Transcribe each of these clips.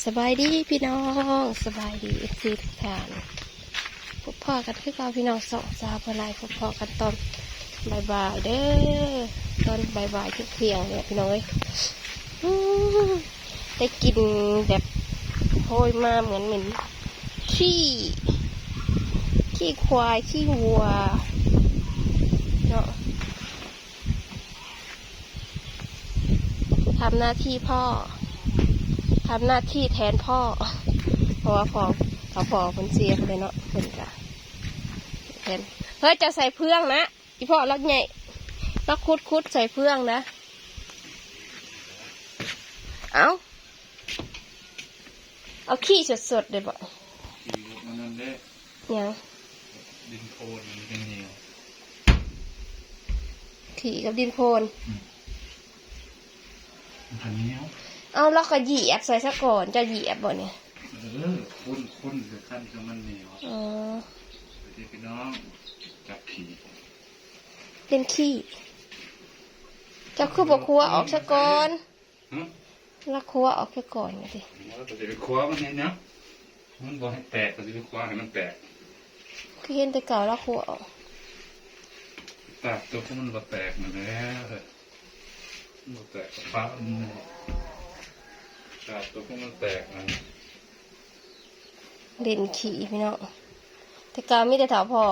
สบายดีพี่น้องสบายดีทุกท่านพบพ่อกันคือเราพี่น้องสองสาวพลายพบพ่อกันตอนบ่ายๆเด้อตอนบ่ายๆเที่ยงเนี่ยพี่น้องเอ้ยได้กินแบบโหยมาเหมือนเหมือนขี้ขี้ควายขี้วัวเนาะทำหน้าที่พ่อ ทำหน้าที่แทนพ่อ เพราะว่าพ่อเขาพ่อคนเสียไปเลยเนาะเป็นกะแทนเฮ้ยจะใส่เพื่องนะอีพ่อรักใหญ่รักคุดคุดใส่เพื่องนะ เอาเอาขี้สดๆเลยบ่ขี่รถมันนั่นได้ยังดินโคลนมันเป็นเหนียวขี่กับดินโคลนมันเหนียว เอาแล้วก็เหยียบใส่ซะก่อนจะเหยียบบ่เนี่ยเออคุ้นคุ้นคือขั้นคือมันเหนียวอ๋อไปที่พี่น้องจับขี่เป็นขี้เจะคือบอกครัวออกซะก่อนฮะแลักครัวออกซะก่อนนะดิว่าจะไปคว้ามันเนี่ยเนาะมันบอกให้แตกก็จะไปคว้าให้มันแตกคือเห็นแต่เก่าแลักครัวออกแตกตัวพวกมันก็แตกมาแล้วเออมันบ่แตกกับฟ้ามัน แตกตัวพวกมันแตกนะเล่นขี่พี่น้องแต่ก่ามีแต่ถาพอ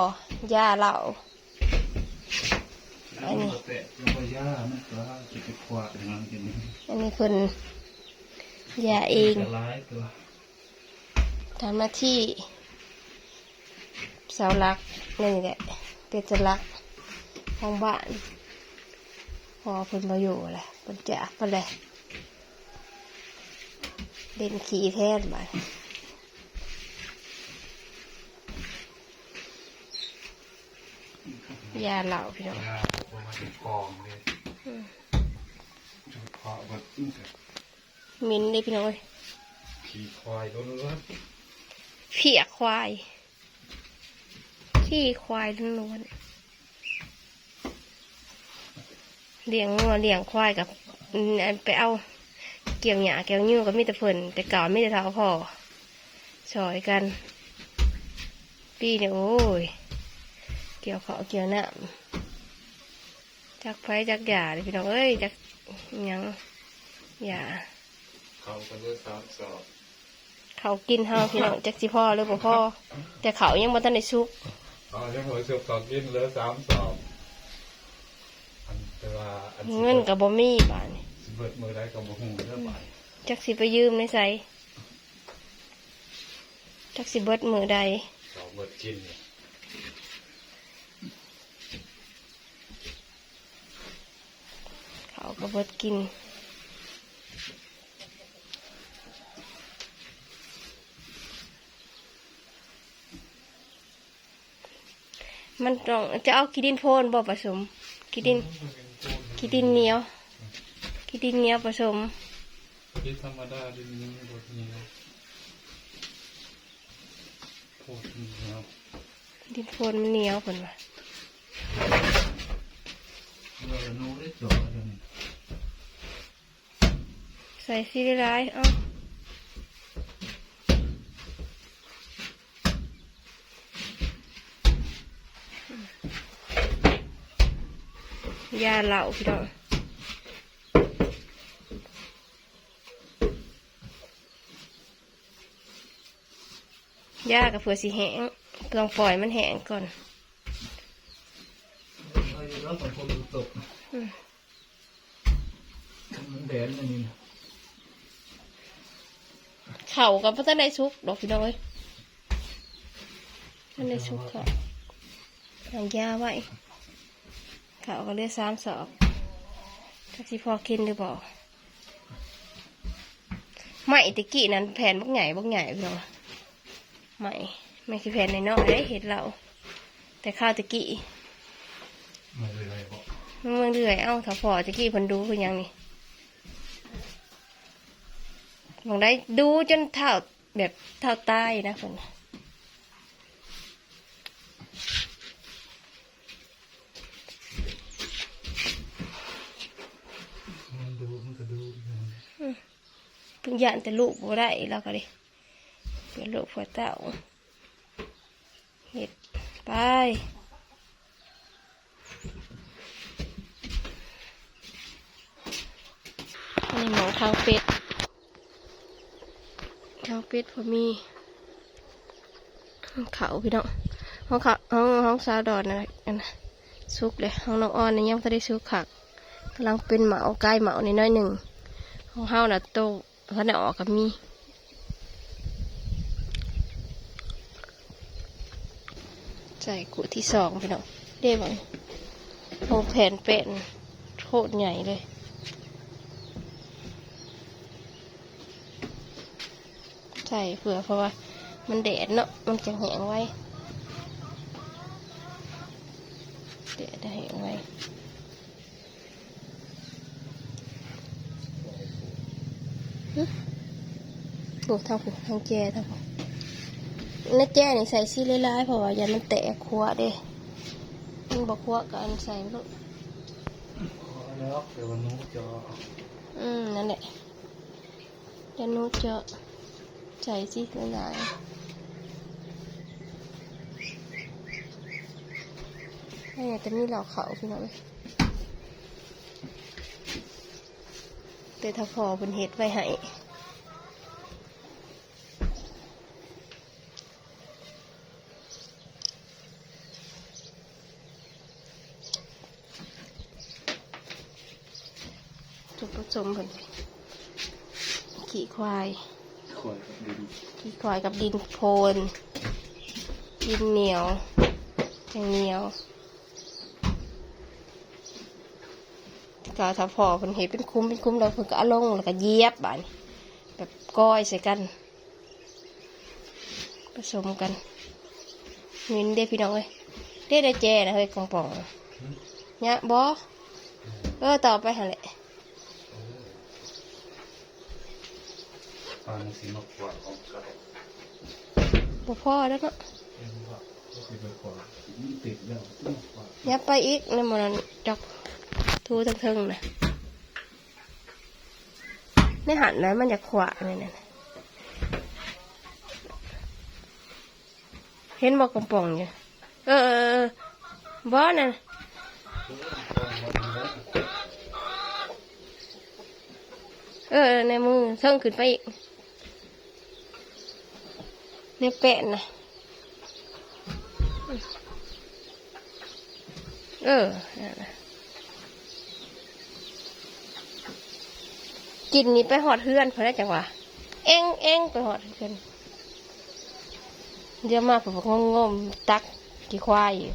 ยาเหล่าอันนี้มันก็แตกแล้วก็ย่ามันก็จะไปคว้าอย่างนั้นอย่างนี้อันนี้เพิ่นยาเองร้ายตัวทำหน้าที่เสาหลักนี่แหละเป็นสลักของบ้านพอเพิ่นมาอยู่แหละเพิ่นจากไปเลย เล่นขี่แทนมายาเหล่าพี่น้องยาเอามาเป็นกองเลยอืมจุดเพาะแบบอื้อมินเลยพี่น้องเอ้ยขี่ควายล้วนเพียควาย ขี้ควายล้วนๆเลี้ยงงัวเลี้ยงควายกับอืมอันไปเอา เกี่ยวหญ้าเกี่ยวนิ้วก็มีแต่เพิ่นแต่เก่ามีแต่เท้าพ่อซอยกัน ปีเนี่ยโอ้ย เกี่ยวเขาวเกี่ยวน้ำจักไฟจักหญ้าเลยพี่น้องเอ้ยจักหยังหญ้าๆเขาก็เลยสามสอบเขากินเฮาพี่น้องจักสิพ่อหรือบ่พ่อแต่เขายังบ่ทันได้สุกอ๋อยังหัวเสือกเขากินเหลือสามสอบอันแต่ว่าอันสิเงินกับบ่มีบาดนี้สิ เบิดมือได้กับบ่หูเด้อไปจักสิไปยืมในไสจักสิเบิดมือใดเขาเบิดกินเนี่ยเขาก็เบิดกินมันต้องจะเอาขี้ดินโพนบ่ผสมขี้ดินขี้ดินเหนียว ขี้ดินเหนียวผสมที่ธรรมดาดินนี้บดเหนียวโคตรเหนียวดินโพนมันเหนียวคนว่าเราโน้ได้จ่อเดี๋ยวนี้ใส่ซีรีร้ายเอ้าอืมยาเหล่าพี่น้อง ยากับเผื่อสีแห้งต้องปล่อยมันแห้งก่อนเราอยู่แล้วสองคนตกอืมมันแดนอันนี้นะเข่ากับพัฒนายซุกดอกพี่น้องเอ้ยพัฒนายซุกเขาหางยาไว้เข่าก็เรียกสามสอบถ้าสิพอกินหรือเปล่าไม่ตะกี้นั้นแผ่นบักใหญ่บักใหญ่พี่น้อง ไม่ไม่คือแผ่นน้อยๆได้เห็นเราแต่ข้าวตะกี้มาเลยบอกมันเมื่อเรื่อยเอ้าถ้าพอตะกี้เพิ่นดูคือหยังนี่มองได้ดูจนเท่าแบบเท่าตายนะเพิ่นมันดูมันก็ดูเปย่านแต่ลูกบ่ได้แล้วก็ดิ เพื่อลูกเพื่อเต้าเห็ดไปนี่หมองทางเป็ดทางเป็ดพอมีเขาพี่น้องห้องเขาห้องห้องสาวดอนนะอันนะซุกเลยห้องน้องอ้อนนี่ยังไม่ได้ซุกขักกำลังเป็นเหมาใกล้เหมาในน้อยหนึ่งห้องเฮาน่ะโตเขาได้ออกกับมี ใส่กุที่สองพี่น้องเด้บังโงแผ่นเป็นโคตรใหญ่เลยใส่เผื่อเพราะว่ามันแดดเนาะมันจะแห้งไว้แดดจะแห้งไว้ฮึโอ้ทางผูทางแจทางผู น้าแจ้นี่ใส่ซี่เล่ายๆเพราะว่าอย่ามันแตกขัวเด้มันบอกขัวกันใส่ลูกแล้วเดี๋ยววันนู้นจะอืมนั่นแหละจะนูเจาะใส่ซี่เล่ายๆนี่จะมีเหล่าเขาพี่น้องเอ้ยแต่ถ้าพอเป็นเห็ดไว้ให้ ผสมเพิ่นขี่ควาย คอยกับดินขี่ควายกับดินโพน ดินเหนียวอย่างเหนียวก็ถ้าพอเพิ่นเห็นเป็นคุ้มเป็นคุ้มแล้วเพิ่นก็เอาลงแล้วก็เหยียบบานแบบก้อยใส่กัน ผสมกันเงินเด้พี่น้องเอ้ยเด้ได้แจนะเฮ้ยกองป่องเนี่ยบอเออต่อไปหันแหละ ปลาสีมากกว่าของกระดกบ่พ่อแล้วเนาะเอ็นว่าก็คือไปกว่ามันติดแล้วยับไปอีกในมันจอกทูทั้งเทิงๆนะในหันนะมันจะขวาเลยนะเห็นบอกกระป๋องอยู่เออเออเออบ่น่ะเออเออในมือเทิงขึ้นไปอีก ในแปะนะเออนั่นะกินนี่ไปหอดเฮือนเพราได้จังหวะเอ็งเอ็งไปหอดเฮือนเดี๋ยวมาผมงงมตักกี่ควายอยู่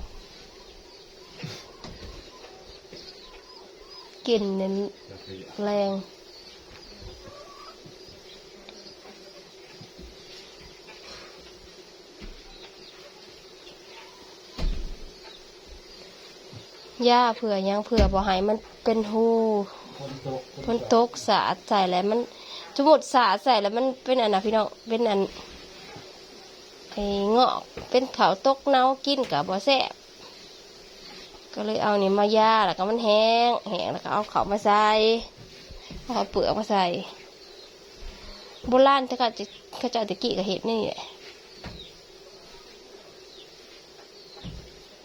กินนี่ยแรง ย่าเผื่อยังเผื่อบ่ให้มันเป็นหูคนตกมันตกสาดใส่แล้วมันสมมติสาดใส่แล้วมันเป็นอันนะพี่น้องเป็นอันไอ้เงาะเป็นเขาตกเน่ากินกับบ่แซ่บก็เลยเอานี่มาย่าแล้วก็มันแห้งแห้งแล้วก็เอาเขามาใส่เอาเปลือกมาใส่โบราณถ้าเขาจะเขาจะเอาแตะกี้กับเห็ดนี่แหละ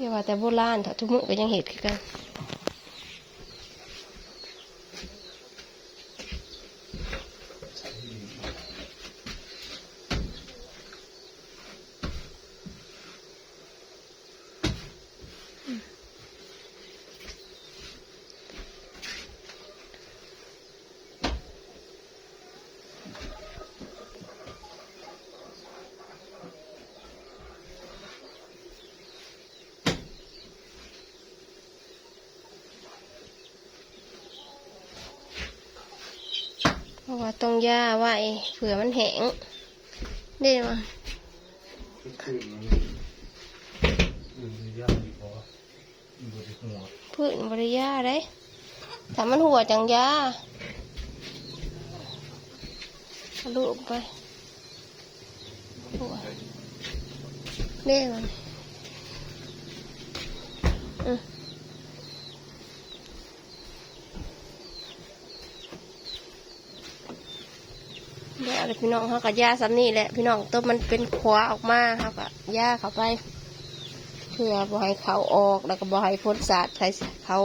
อย่าว่าแต่โบราณเถอะทุกมื้อก็ยังเห็ดคือกัน ต้องย่าไว้เผื่อมันแห้งได้มาคือมันคือยากดีกว่ามันบริหัวพืชบริย่าได้ถ้ามันหัวจังยาลูกไปหัวเด้มันอืม แล้วพี่น้องเขาก็ย่าซ้ำนี่แหละพี่น้องตัวมันเป็นขวาออกมาเขาก็ย่าเข้าไป เพื่อบ่ให้เขาออกแล้วก็บ่ให้พ้นสาดใส่เขา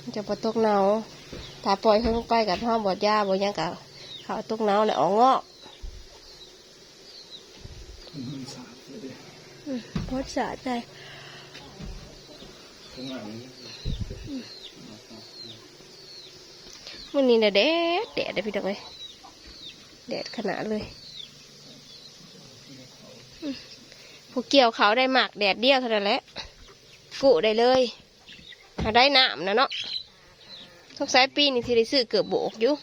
มันจะบ่ตกหนาวถ้าปล่อยเพิ่งไปกับห้องบ่ย่าบ่หยังกับเขาตกหนาวแล้วออกงอกมันสาดเลยดิอืมพ้นสาดได้ข้างหลันี่มื่อนี้น่ะแดดแดดเลยพี่น้องเลยแดดขนาดเลยผู้เกี่ยวเขาได้หมากแดดเดียวเท่านั้นแหละกุได้เลยหาได้น้ำนะเนาะทุกสายปีนี่ที่ได้ซื้อเกือบโบกอยู่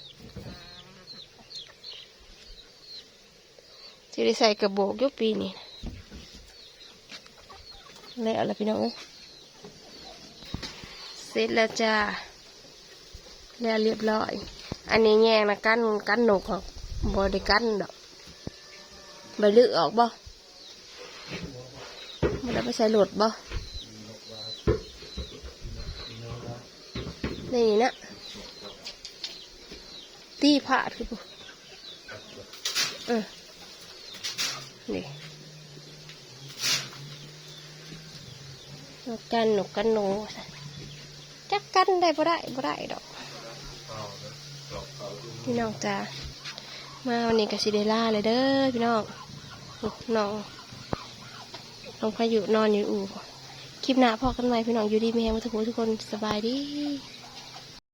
ที่ได้ใส่เกือบโบกอยู่ปีนี้แล้วละพี่น้องอ้ยเสร็จแล้วจ้า แล้วเรียบร้อย อันนี้แยงนะกั้นกั้นหนกของบไดิกั้นดอกใบลือออกบ่มันได้ไปใส่หลดบ่นี่นะตีผ้าคือปุ๊เออนี่นกกันหนกกันหนูจักกันได้บ่ได้บ่ได้ดอก เอาเลยดอกเขาดู พี่น้องจ้ามาวันนี้กับซิเดล่าเลยเด้อพี่น้องน้องน้องพายุนอนอยู่อู่คลิปหน้าพอกันไหมพี่น้องอยู่ดีมีแฮงทุกคนทุกคนสบายดี